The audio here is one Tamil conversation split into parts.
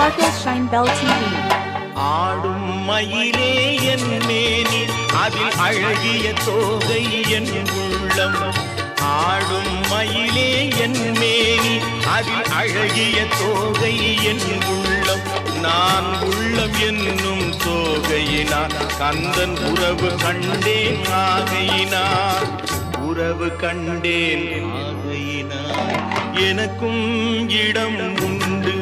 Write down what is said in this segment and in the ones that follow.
Sparkle Shine Bell TV. ஆடும் மயிலே என் மேனி அதில் அழகிய தோகை என் உள்ளம். ஆடும் மயிலே என் மேனி அதில் அழகிய தோகை என் உள்ளம். நான் உள்ளம் என்னும் தோகையினார் கந்தன் உறவு கண்டேன் ஆகையினார் உறவு கண்டேன் ஆகையினார் எனக்கும் இடம் உண்டு.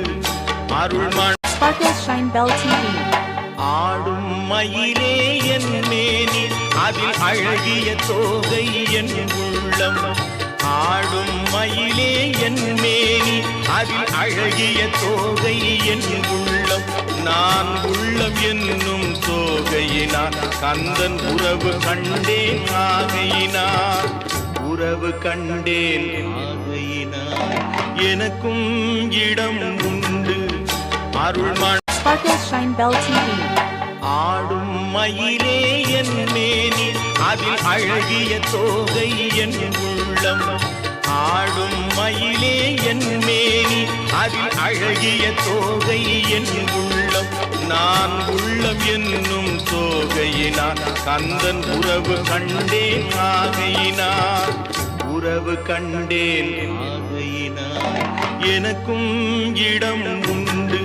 ஆடும் மயிலே என் மேனி அதில் அழகிய தோகை என் உள்ளம். ஆடும் மயிலே என் மேனி அதில் அழகிய தோகை என் உள்ளம். நான் உள்ளம் என்னும் தோகையினார் கந்தன் உறவு கண்டேன் ஆகையினார் உறவு கண்டேன் ஆகையினார் எனக்கும் இடம் உண்டு. அருள்மண. Sparkle Shine Bell TV. ஆடும் மயிலே என் மேனி அதில் அழகிய தோகை என் உள்ளம். ஆடும் மயிலே என் மேனி அதில் அழகிய தோகை என் உள்ளம். நான் உள்ளம் என்னும் தோகையினார் கந்தன் உறவு கண்டேன் ஆகையினார் உறவு கண்டேன் ஆகையினார் எனக்கும் இடம் உண்டு.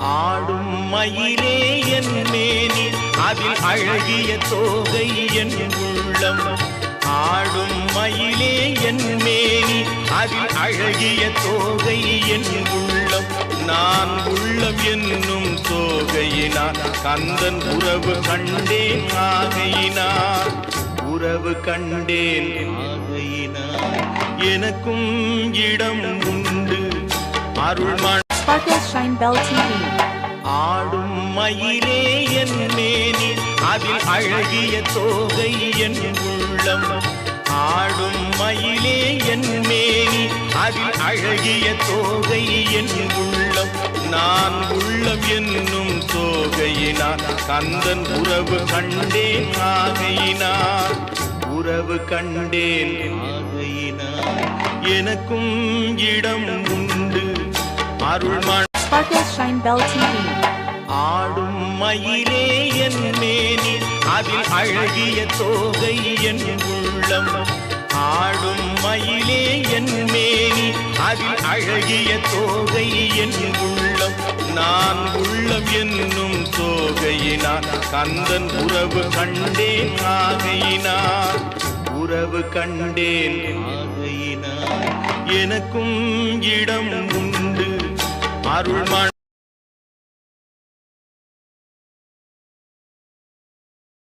ஆடும் மயிலே என் மேனி அதில் அழகிய தோகை என் உள்ளம். ஆடும் மயிலே என் மேனி அதில் அழகிய தோகை என் உள்ளம். நான் உள்ளம் என்னும் தோகையினார் கந்தன் உறவு கண்டேன் ஆகையினார் உறவு கண்டேன் ஆகையினார் எனக்கும் இடம் உண்டு. அருள்மண. Sparkle Shine Bell TV. ஆடும் மயிலே என் மேனி அதில் அழகிய தோகை என் உள்ளம். ஆடும் மயிலே என் மேனி அதில் அழகிய தோகை என் உள்ளம். நான் உள்ளம் என்னும் தோகையினார் கந்தன் உறவு கண்டேன் ஆகையினார் உறவு கண்டேன் ஆகையினார் எனக்கும் இடம் அருள்மண. Sparkle Shine Bell TV. ஆடும் மயிலே என் மேனி அதில் அழகிய தோகை என் உள்ளம். ஆடும் மயிலே என் மேனி அதில் அழகிய தோகை என் உள்ளம். நான் உள்ளம் என்னும் தோகையினார் கந்தன் உறவு கண்டேன் ஆகையினார் உறவு கண்டேன் ஆகையினார் எனக்கும் இடம் உண்டு. அருள்மண